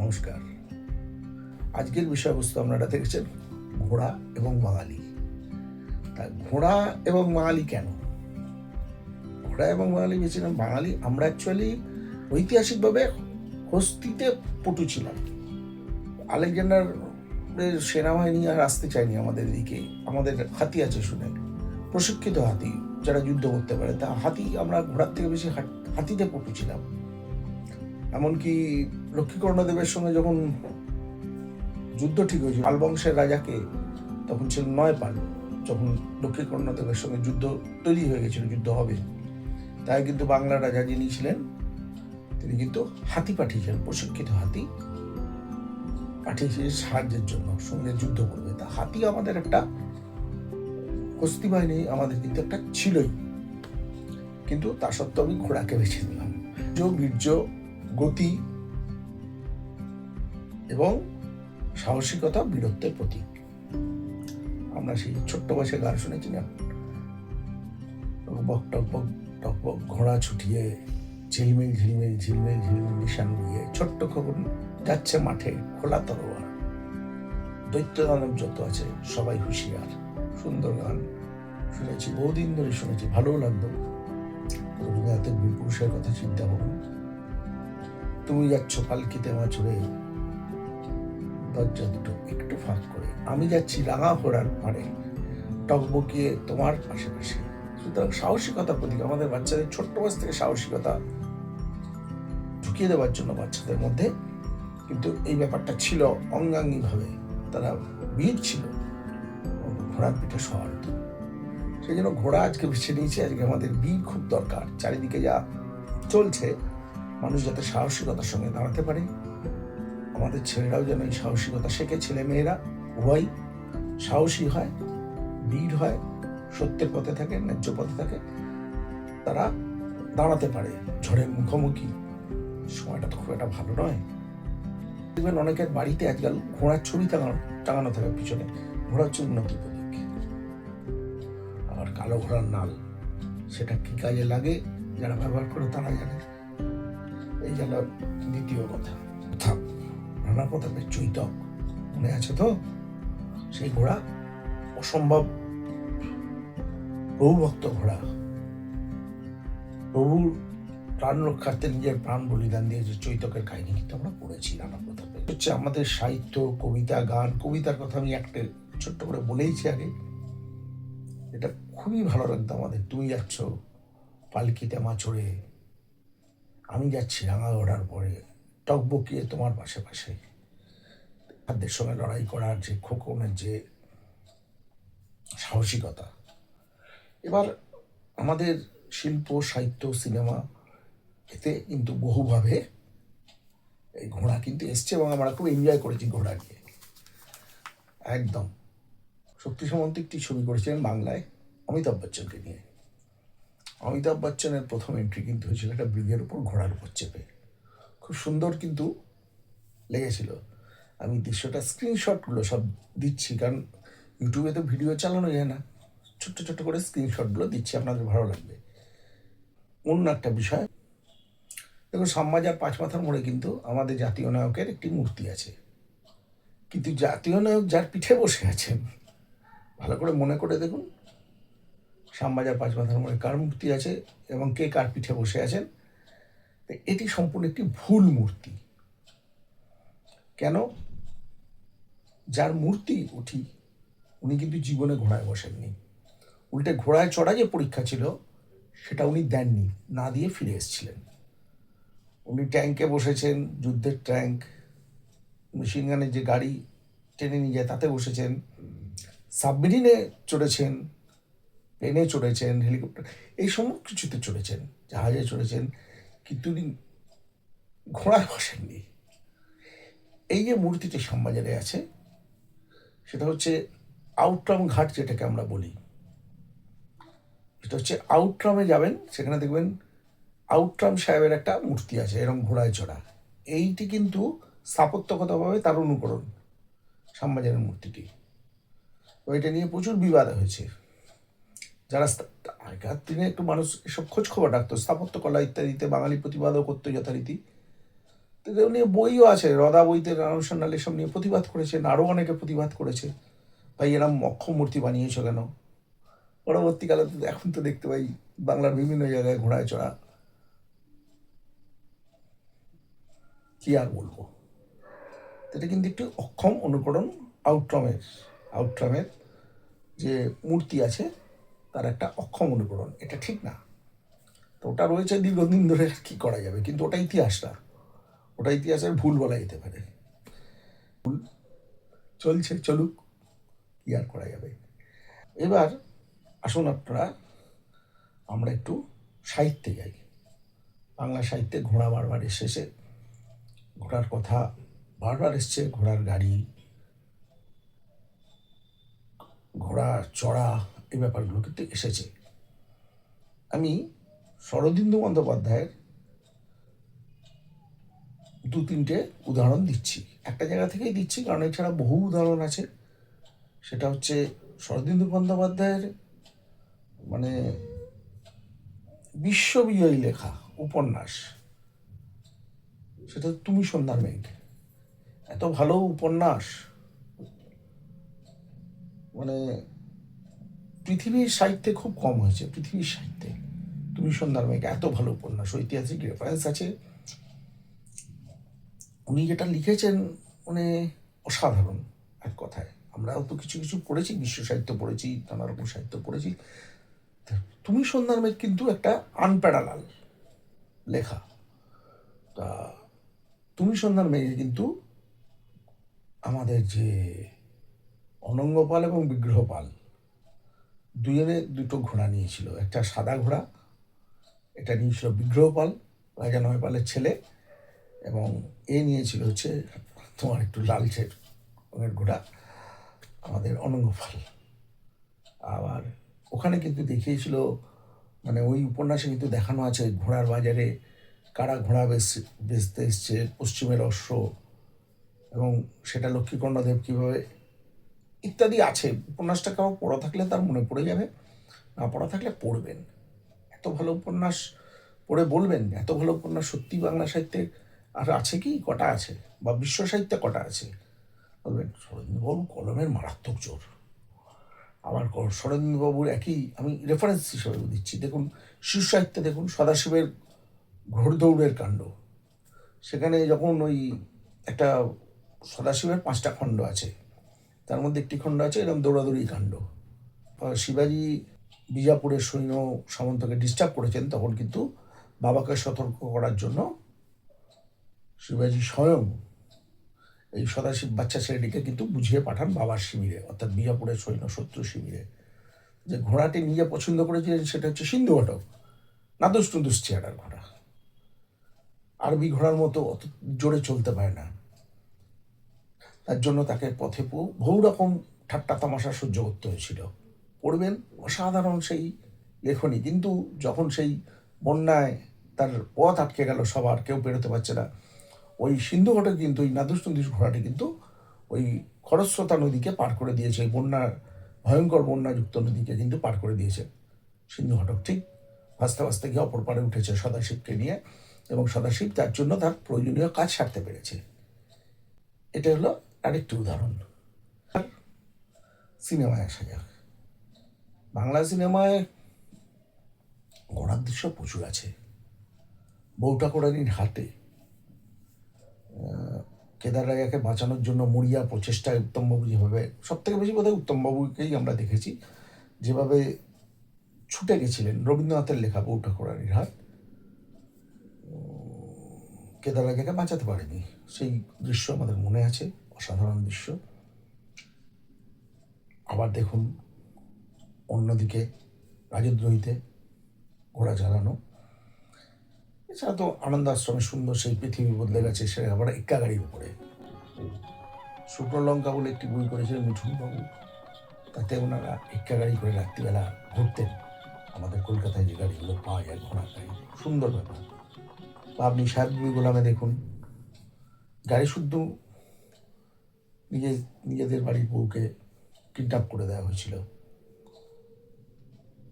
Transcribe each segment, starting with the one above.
নমস্কার। আজকের বিষয়বস্তু আপনারা দেখেছেন, ঘোড়া এবং বাঙালি তা ঘোড়া এবং বাঙালি কেন? ঘোড়া এবং বাঙালি বেছিলাম বাঙালি আমরা অ্যাকচুয়ালি ঐতিহাসিকভাবে হস্তিতে পটু ছিলাম। আলেকজান্ডার সেনাবাহিনী আর আসতে চায়নি আমাদের দিকে, আমাদের হাতি আছে শুনে। প্রশিক্ষিত হাতি, যারা যুদ্ধ করতে পারে, তা হাতি আমরা ঘোড়ার থেকে বেশি হাতিতে পটু ছিলাম। এমনকি লক্ষ্মীকর্ণদেবের সঙ্গে যখন যুদ্ধ ঠিক হয়েছিল পাল বংশের রাজাকে তখন ছিল নয় পাল, যখন লক্ষ্মীকর্ণদেবের সঙ্গে যুদ্ধ তৈরি হয়ে গেছিল, যুদ্ধ হবে। তাই কিন্তু বাংলার রাজা যিনি ছিলেন, তিনি কিন্তু হাতি পাঠিয়েছেন প্রশিক্ষিত হাতি পাঠিয়েছিলেন সাহায্যের জন্য, সঙ্গে যুদ্ধ করবে। তা হাতি আমাদের একটা হস্তি বাহিনী, আমাদের কিন্তু একটা ছিলই। কিন্তু তা সত্ত্বেও আমি ঘোড়াকে বেছে নিলাম। যে বীর্য গতি এবং সাহসিকতা বীরত্বের প্রতীক। আমরা সেই ছোট্ট বয়সে গান শুনেছি না টকবক টকবক টকবক, ঘোড়া ছুটিয়ে ঝিলমিল ঝিলমিল ঝিলমিল ঝিলমিল নিশান নিয়ে ছোট্ট খবর যাচ্ছে মাঠে খোলা তরোয়ার দৈত্য দানব যত আছে, সবাই হুঁশিয়ার। সুন্দর গান শুনেছি, বহুদিন ধরে শুনেছি, ভালোও লাগতো রবীন্দ্রনাথের বীর পুরুষের কথা চিন্তা করুন তুমি যাচ্ছ পালকিতে মাছুরে, দরজা দুটো একটু ফাঁক করে। আমি যাচ্ছি রাঙা ঘোড়ার পাড়ে, টকবকিয়ে তোমার পাশাপাশি। সুতরাং সাহসিকতা প্রতীক, আমাদের বাচ্চাদের, ছোট্ট বয়স থেকে সাহসিকতা ঢুকিয়ে দেওয়ার জন্য বাচ্চাদের মধ্যে। কিন্তু এই ব্যাপারটা ছিল অঙ্গাঙ্গিভাবে, তারা বীর ছিল। ঘোড়ার পিঠে হতো। সেই জন্য ঘোড়া আজকে বেছে নিয়েছে, আজকে আমাদের বীর খুব দরকার। চারিদিকে যা চলছে মানুষ যাতে সাহসিকতার সঙ্গে দাঁড়াতে পারে। আমাদের ছেলেরাও যেন এই সাহসিকতা শেখে ছেলে মেয়েরা উভয় সাহসী হয় বীর হয়, সত্যের পথে থাকে, ন্যায্য পথে থাকে, তারা দাঁড়াতে পারে। ঝড়ের মুখোমুখি। সময়টা তো খুব একটা ভালো নয়। দেখবেন অনেকের বাড়িতে আজকাল ঘোড়ার ছবি টাঙানো টাঙানো থাকে পিছনে। ঘোড়া হচ্ছে উন্নতি প্রতীক। আর কালো ঘোড়ার নাল, সেটা কি কাজে লাগে? যারা ব্যবহার করে তারা জানে। গেল দ্বিতীয় কথা। রানা প্রতাপের চৈতক। মনে আছে তো? সেই ঘোড়া? অসম্ভব। প্রভুভক্ত ঘোড়া। প্রভুর প্রাণ রক্ষার্থে নিজের প্রাণ বলিদান দিয়েছে চৈতকের কাহিনী। কিন্তু আমরা পড়েছি রানা প্রতাপে হচ্ছে আমাদের সাহিত্য, কবিতা, গান। কবিতার কথা আমি একটা ছোট্ট করে বলেইছি আগে। এটা খুবই ভালো লাগতো আমাদের। তুমি যাচ্ছ পালকিতে মাছড়ে। যাচ্ছি রাঙা ঘোড়ার পরে। টকবকিয়ে তোমার পাশে পাশে খাদ্যের সঙ্গে লড়াই করার যে খোকনের যে সাহসিকতা। এবার আমাদের শিল্প, সাহিত্য, সিনেমা এতে কিন্তু বহুভাবে এই ঘোড়া কিন্তু এসছে এবং আমরা খুব এনজয় করেছি ঘোড়া নিয়ে। একদম। শক্তি সামন্ত একটি ছবি করেছিলেন বাংলায় অমিতাভ বচ্চনকে নিয়ে। অমিতাভ বচ্চনের প্রথম এন্ট্রি কিন্তু হয়েছিল একটা ব্রিগের উপর ঘোড়ার উপর চেপে। খুব সুন্দর কিন্তু লেগেছিল। আমি দৃশ্যটা স্ক্রিনশটগুলো সব দিচ্ছি, কারণ ইউটিউবে তো ভিডিও চালানো যায় না। ছোট্ট ছোট্ট করে স্ক্রিনশটগুলো দিচ্ছি, আপনাদের ভালো লাগবে। অন্য একটা বিষয়, দেখুন শ্যামবাজার পাঁচ মাথার মোড়ে কিন্তু আমাদের জাতীয় নায়কের একটি মূর্তি আছে। কিন্তু জাতীয় নায়ক যার পিঠে বসে আছেন, ভালো করে মনে করে দেখুন। শ্যামবাজার পাঁচ মাথার মোড়ে কার মূর্তি আছে এবং কে কার পিঠে বসে আছেন? এটি সম্পূর্ণ একটি ভুল মূর্তি। কেন? যার মূর্তি উঠি, উনি কিন্তু জীবনে ঘোড়ায় বসেননি। উল্টে ঘোড়ায় চড়া যে পরীক্ষা ছিল, সেটা উনি দেননি, না দিয়ে ফিরে এসেছিলেন। উনি ট্যাঙ্কে বসেছেন, যুদ্ধের ট্যাঙ্ক, মেশিন গানের যে গাড়ি টেনে নিয়ে যায়, তাতে বসেছেন। সাবমেরিনে চড়েছেন প্লেনে চড়েছেন, হেলিকপ্টার, এই সমস্ত কিছুতে চড়েছেন, জাহাজে চড়েছেন, কিন্তু উনি ঘোড়ায় বসেননি। এই যে মূর্তিটি শ্যামবাজারে আছে, সেটা হচ্ছে আউটরাম ঘাট যেটাকে আমরা বলি। এটা হচ্ছে আউটরামে যাবেন, সেখানে দেখবেন আউটরাম সাহেবের একটা মূর্তি আছে এরকম ঘোড়ায় চড়া। এইটি কিন্তু স্থাপত্যগতভাবে তার অনুকরণ, শ্যামবাজারের মূর্তিটি। তো এটা নিয়ে প্রচুর বিবাদ হয়েছে। যারা আগেকার দিনে একটু মানুষ এসব খোঁজ খবর রাখতো স্থাপত্য কলা ইত্যাদিতে বাঙালি প্রতিবাদও করতো যথারীতি। নিয়ে বইও আছে, রদা বইতে রানুসান্নাল এসব নিয়ে প্রতিবাদ করেছেন আরও অনেকে প্রতিবাদ করেছে। ভাই এরম মূর্তি বানিয়েছো কেন? পরবর্তীকালে এখন তো দেখতে পাই, বাংলার বিভিন্ন জায়গায় ঘোড়ায় চড়া। কি আর বলব? এটা কিন্তু একটু অক্ষম অনুকরণ আউট্রামের আউট্রামের যে মূর্তি আছে তার একটা অক্ষম অনুকরণ। এটা ঠিক না। তো ওটা রয়েছে দীর্ঘদিন ধরে কি করা যাবে? কিন্তু ওটা ইতিহাস না। ওটা ইতিহাসের ভুল বলা যেতে পারে। ভুল চলছে, চলুক, কি আর করা যাবে? এবার আসুন আপনারা, আমরা একটু সাহিত্যে যাই। বাংলা সাহিত্যে ঘোড়া বারবার এসেছে। ঘোড়ার কথা বারবার এসছে, ঘোড়ার গাড়ি, ঘোড়া চড়া এই ব্যাপারগুলো কিন্তু এসেছে। আমি শরদিন্দু বন্দ্যোপাধ্যায়ের দু তিনটে উদাহরণ দিচ্ছি। একটা জায়গা থেকেই দিচ্ছি, কারণ এছাড়া বহু উদাহরণ আছে। সেটা হচ্ছে শরদিন্দু বন্দ্যোপাধ্যায়ের মানে বিশ্ববিজয়ী লেখা, উপন্যাস। সেটা তুমি সন্ধ্যার মেঘ। এত ভালো উপন্যাস। মানে পৃথিবীর সাহিত্যে খুব কম হয়েছে, পৃথিবীর সাহিত্যে। তুমি সন্ধ্যার মেঘ এত ভালো উপন্যাস, ঐতিহাসিক রেফারেন্স আছে। উনি যেটা লিখেছেন মানে অসাধারণ এক কথায়। আমরাও তো কিছু কিছু পড়েছি, বিশ্ব সাহিত্য পড়েছি, নানা রকম সাহিত্য পড়েছি। তুমি সন্ধ্যার মেঘ কিন্তু একটা আনপ্যারালাল লেখা। তা তুমি সন্ধ্যার মেঘে কিন্তু আমাদের যে অনঙ্গপাল এবং বিগ্রহপাল দুজনে দুটো ঘোড়া নিয়েছিল। একটা সাদা ঘোড়া, এটা নিয়েছিল বিগ্রহপাল, রাজা নয়পালের ছেলে, এবং এ নিয়েছিল হচ্ছে তোমার একটু লালচে রঙের ঘোড়া, আমাদের অনঙ্গপাল। আবার ওখানে কিন্তু দেখিয়েছিল মানে ওই উপন্যাসে কিন্তু দেখানো আছে ঘোড়ার বাজারে কারা ঘোড়া বেচ, বেচতে এসছে, পশ্চিমের অশ্ব, এবং সেটা লক্ষ্মীকর্ণদেব কীভাবে ইত্যাদি আছে। উপন্যাসটা কারও পড়া থাকলে তার মনে পড়ে যাবে, না পড়া থাকলে পড়বেন। এত ভালো উপন্যাস পড়ে বলবেন, এত ভালো উপন্যাস সত্যি বাংলা সাহিত্যে আর আছে কি? কটা আছে? বা বিশ্ব সাহিত্যে কটা আছে? বলবেন শরৎবাবু কলমের মারাত্মক জোর আবার শরৎবাবুর একই, আমি রেফারেন্স হিসেবে দিচ্ছি। দেখুন শিশু সাহিত্যে দেখুন, সদাশিবের ঘোড়দৌড়ের কাণ্ড। সেখানে যখন ওই একটা সদাশিবের পাঁচটা খণ্ড আছে তার মধ্যে একটি খণ্ড আছে, এরকম দৌড়াদৌড়ি কাণ্ড শিবাজি বিজাপুরের সৈন্য সামন্তকে ডিস্টার্ব করেছেন তখন কিন্তু বাবাকে সতর্ক করার জন্য শিবাজি স্বয়ং এই সদাশিব বাচ্চা ছেলেটিকে কিন্তু বুঝিয়ে পাঠান বাবার শিবিরে, অর্থাৎ বিজাপুরের সৈন্য শত্রু শিবিরে। যে ঘোড়াটি নিজে পছন্দ করেছিলেন সেটা হচ্ছে সিন্ধু ঘটক নাদুস টুদুস চেয়ারার ঘোড়া। আরবি ঘোড়ার মতো অত জোরে চলতে পারে না। তার জন্য তাকে পথে বহু রকম ঠাট্টা তামাশা সহ্য করতে হয়েছিল। পড়বেন অসাধারণ সেই লেখনী, কিন্তু যখন সেই বন্যায় তার পথ আটকে গেল সবার, কেউ বেরোতে পারছে না। ওই সিন্ধু ঘটে কিন্তু, ওই নাদুস নদীর ঘোড়াটি কিন্তু ওই খরস্রোতা নদীকে পার করে দিয়েছে ওই বন্যার, ভয়ঙ্কর বন্যাযুক্ত নদীকে কিন্তু পার করে দিয়েছে সিন্ধু ঘটক। ঠিক ভাসতে ভাসতে গিয়ে অপর পারে উঠেছে সদাশিবকে নিয়ে এবং সদাশিব তার জন্য তার প্রয়োজনীয় কাজ সারতে পেরেছে। এটা হলো আরেকটি উদাহরণ। সিনেমায় আসা যাক। বাংলা সিনেমায় ঘোড়ার দৃশ্য প্রচুর আছে। বউটা কোড়ানির হাতে কেদার রাজাকে বাঁচানোর জন্য মরিয়া প্রচেষ্টায় উত্তমবাবু যেভাবে সব থেকে বেশি বোধহয় উত্তমবাবুকেই আমরা দেখেছি, যেভাবে ছুটে গেছিলেন রবীন্দ্রনাথের লেখা বউটা কোড়ানির হাত। কেদার রাজাকে বাঁচাতে পারেনি। সেই দৃশ্য আমাদের মনে আছে। অসাধারণ দৃশ্য। আবার দেখুন, অন্যদিকে রাজদ্রোহীতে ঘোড়া চালানো এছাড়া তো আনন্দ আশ্রমে সুন্দর সেই পৃথিবী বদলে গেছে, সে আবার এক্কা গাড়ির উপরে। শুক্রলঙ্কা বলে একটি বই করেছিলেন মিঠুন বাবু তাতে ওনারা এক্কা গাড়ি করে রাত্রিবেলা ঘুরতেন। আমাদের কলকাতায় যে গাড়িগুলো পাওয়া যায় ঘোড়া গাড়ি, সুন্দর ব্যাপার। বা আপনি সাহেব গোলামে দেখুন। গাড়ি শুদ্ধ নিজে নিজেদের বাড়ির বউকে কিডন্যাপ করে দেওয়া হয়েছিল।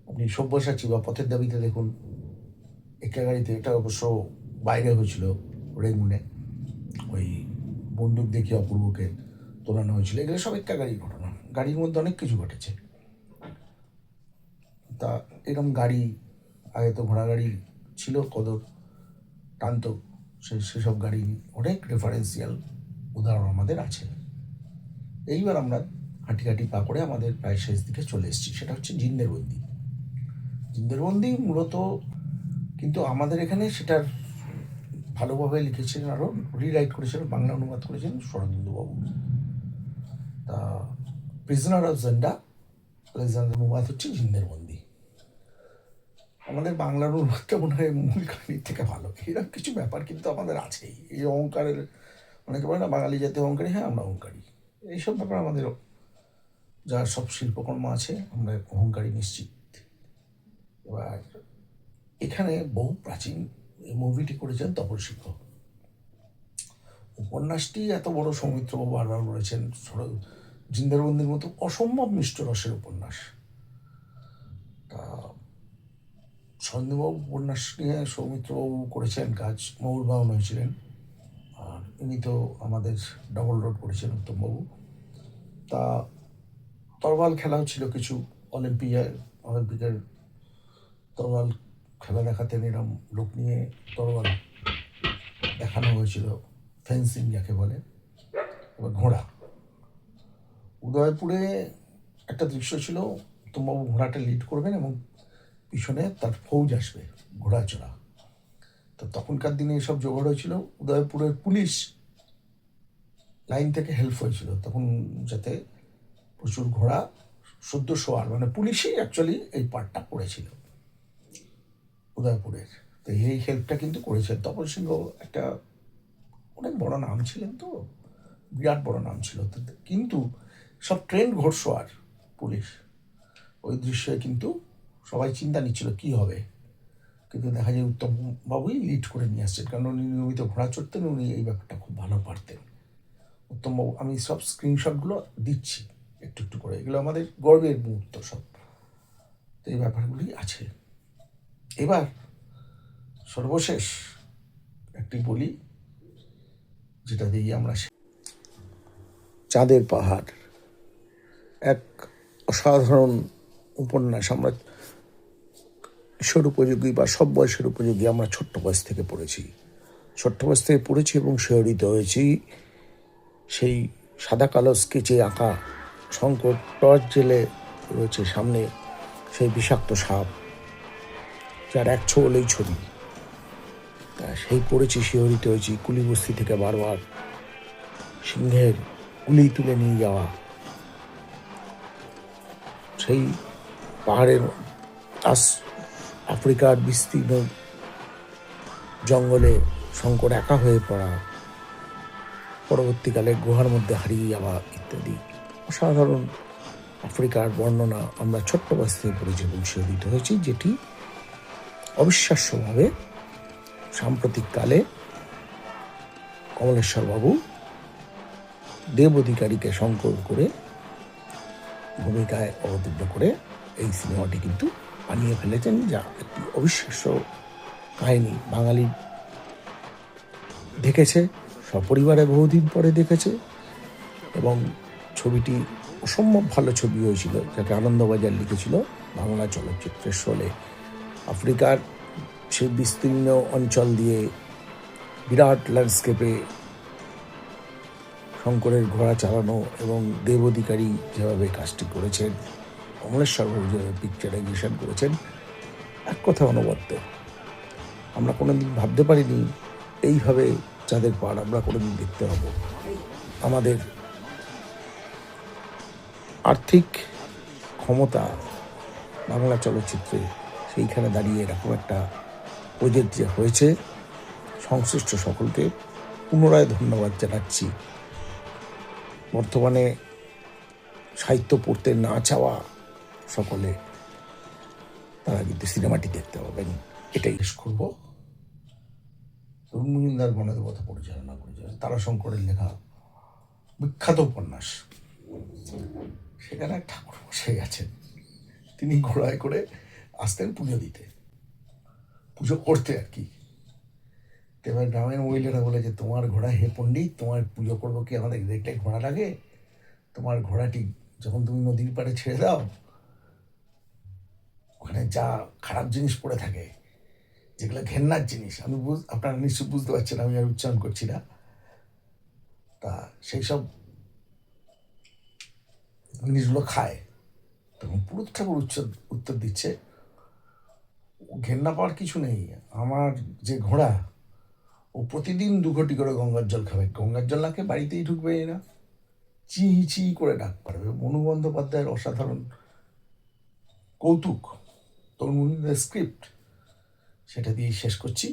আপনি সব্যসাচী বা পথের দাবিতে দেখুন একা গাড়িতে, এটা অবশ্য বাইরে হয়েছিল রেগুনে ওই বন্দুক দেখিয়ে অপূর্বকে তোলানো হয়েছিল। এগুলো সব একটা গাড়ির ঘটনা। গাড়ির মধ্যে অনেক কিছু ঘটেছে। তা এরকম গাড়ি, আগে তো ঘোড়া গাড়ি ছিল, কদর, টানতো, সে, সেসব গাড়ি অনেক রেফারেন্সিয়াল উদাহরণ আমাদের আছে। এইবার আমরা হাঁটি হাঁটি পা করে আমাদের প্রায় শেষ দিকে চলে এসেছি। সেটা হচ্ছে জিন্দের বন্দি। জিন্দের বন্দি মূলত কিন্তু আমাদের এখানে সেটার ভালোভাবে লিখেছিলেন আরও রিরাইট করেছিলেন বাংলা অনুবাদ করেছেন শরদিন্দুবাবু তা প্রিজনার অফ জেন্ডা আলেকজান্ডার অনুবাদ হচ্ছে জিন্দের বন্দি। আমাদের বাংলার অনুবাদটা মনে হয় মূল কাহিনীর থেকে ভালো। এরকম কিছু ব্যাপার কিন্তু আমাদের আছেই। এই অহংকারের, অনেকে বলে না, বাঙালি জাতীয় অহংকারী হ্যাঁ আমরা অহংকারী। এইসব ব্যাপার আমাদের যা সব শিল্পকর্ম আছে, আমরা অহংকারী নিশ্চিত। এবার এখানে বহু প্রাচীন এই মুভিটি করেছেন তপন সিংহ উপন্যাসটি এত বড় সৌমিত্রবাবু বারবার বলেছেন জিন্দারবন্দির মতো অসম্ভব মিষ্ট রসের উপন্যাস। তা সন্দেহবাবু উপন্যাস নিয়ে সৌমিত্রবাবু করেছেন কাজ মৌর বাহন হয়েছিলেন। আর ইনি তো আমাদের ডবল রোড করেছেন উত্তমবাবু। তা তরবাল খেলাও ছিল কিছু অলিম্পিয়ার অলিম্পিকের তরবাল খেলা দেখাতেন এরম লোক নিয়ে তরবাল দেখানো হয়েছিল ফেন্সিং যাকে বলে, এবার ঘোড়া। উদয়পুরে একটা দৃশ্য ছিল, উত্তমবাবু ঘোড়াটা লিড করবেন এবং পিছনে তার ফৌজ আসবে, ঘোড়া চড়া। তো তখনকার দিনে এসব জোগাড় হয়েছিল। উদয়পুরের পুলিশ লাইন থেকে হেল্প হয়েছিল। তখন যাতে প্রচুর ঘোড়া সদ্য সোয়ার মানে পুলিশই অ্যাকচুয়ালি এই পার্টটা করেছিল উদয়পুরের। তো এই হেল্পটা কিন্তু করেছে। তপন সিংহ একটা অনেক বড় নাম ছিলেন তো, বিরাট বড় নাম ছিল। কিন্তু সব ট্রেন ঘোড়সোয়ার পুলিশ। ওই দৃশ্যে কিন্তু সবাই চিন্তা নিচ্ছিল, কি হবে? কিন্তু দেখা যায় উত্তম বাবুই লিড করে নিয়ে আসছেন। কারণ উনি নিয়মিত ঘোড়া চড়তেন, উনি এই ব্যাপারটা খুব ভালো পারতেন। উত্তমবাবু, আমি সব স্ক্রিনশটগুলো দিচ্ছি একটু একটু করে। এগুলো আমাদের গর্বের মুহূর্ত সব। তো এই ব্যাপারগুলি আছে। এবার সর্বশেষ একটি বলি, যেটা দিয়ে আমরা চাঁদের পাহাড়। এক অসাধারণ উপন্যাস। আমরা কিশোর উপযোগী বা সব বয়সের উপযোগী আমরা ছোট্ট বয়স থেকে পড়েছি। ছোট্ট বয়স থেকে পড়েছি এবং শিহরিত হয়েছি। সেই সাদা কালো স্কেচে আঁকা শঙ্কর টর্চ জেলে রয়েছে সামনে সেই বিষাক্ত সাপ, যার এক ছোলেই ছবি। তা সেই পড়েছি, শিহরিত হয়েছি কুলিবস্তি থেকে বারবার সিংহের গুলি তুলে নিয়ে যাওয়া। সেই পাহাড়ের আস আফ্রিকার বিস্তীর্ণ জঙ্গলে শঙ্কর একা হয়ে পড়া, পরবর্তীকালে গুহার মধ্যে হারিয়ে যাওয়া ইত্যাদি। অসাধারণ আফ্রিকার বর্ণনা আমরা ছোট্ট বয়স থেকে পড়েছি এবং শিহরিত হয়েছি, যেটি অবিশ্বাস্যভাবে সাম্প্রতিককালে কমলেশ্বরবাবু দেব অধিকারীকে সংকলন করে ভূমিকায় অবতীর্ণ করে এই সিনেমাটি কিন্তু বানিয়ে ফেলেছেন, যা একটি অবিশ্বাস্য কাহিনী। বাঙালি দেখেছে, সপরিবারে বহুদিন পরে দেখেছে, এবং ছবিটি অসম্ভব ভালো ছবি হয়েছিল, যাকে আনন্দবাজার লিখেছিল বাংলা চলচ্চিত্রের শোলে। আফ্রিকার সেই বিস্তীর্ণ অঞ্চল দিয়ে বিরাট ল্যান্ডস্কেপে শঙ্করের ঘোড়া চালানো এবং দেব অধিকারী যেভাবে কাজটি করেছেন কমলেশ্বর যেভাবে পিকচারাইজেশন করেছেন, এক কথা অনবদ্য আমরা কোনোদিন ভাবতে পারিনি এইভাবে চাঁদের পাড় আমরা কোনোদিন দেখতে হব আমাদের আর্থিক ক্ষমতা বাংলা চলচ্চিত্রে সেইখানে দাঁড়িয়ে এরকম একটা প্রজেক্ট যে হয়েছে, সংশ্লিষ্ট সকলকে পুনরায় ধন্যবাদ জানাচ্ছি। বর্তমানে সাহিত্য পড়তে না চাওয়া সকলে তারা কিন্তু সিনেমাটি দেখতে পাবেন। এটাই শেষ করব। তরুণ মজুমদার গণদেবতা পরিচালনা করেছেন। তারাশঙ্করের লেখা বিখ্যাত উপন্যাস। সেখানে ঠাকুর বসে আছেন। তিনি ঘোড়ায় করে আসতেন পুজো দিতে। পুজো করতে আর কি। এবার গ্রামের মহিলারা বলে যে, তোমার ঘোড়া হে পণ্ডিত, তোমার পুজো করব কি আমাদের? দেখলে ঘোড়া লাগে? তোমার ঘোড়াটি যখন তুমি নদীর পাড়ে ছেড়ে দাও ওখানে যা খারাপ জিনিস পড়ে থাকে, যেগুলো ঘেন্নার জিনিস, আমি বুঝ, আপনারা নিশ্চয়ই বুঝতে পারছেন, আমি আর উচ্চারণ করছি না। তা সেই সব জিনিসগুলো খায়। তখন পুরুত ঠাকুর উচ্চ উত্তর দিচ্ছে ঘেন্না পাওয়ার কিছু নেই, আমার যে ঘোড়া, ও প্রতিদিন দু ঘটি করে গঙ্গার জল খাবে। গঙ্গার জল না খেয়ে বাড়িতেই ঢুকবে না চি চি করে ডাক পারবে মনু বন্দ্যোপাধ্যায়ের অসাধারণ কৌতুক। তরুণের স্ক্রিপ্ট সেটা দিয়ে শেষ করছি।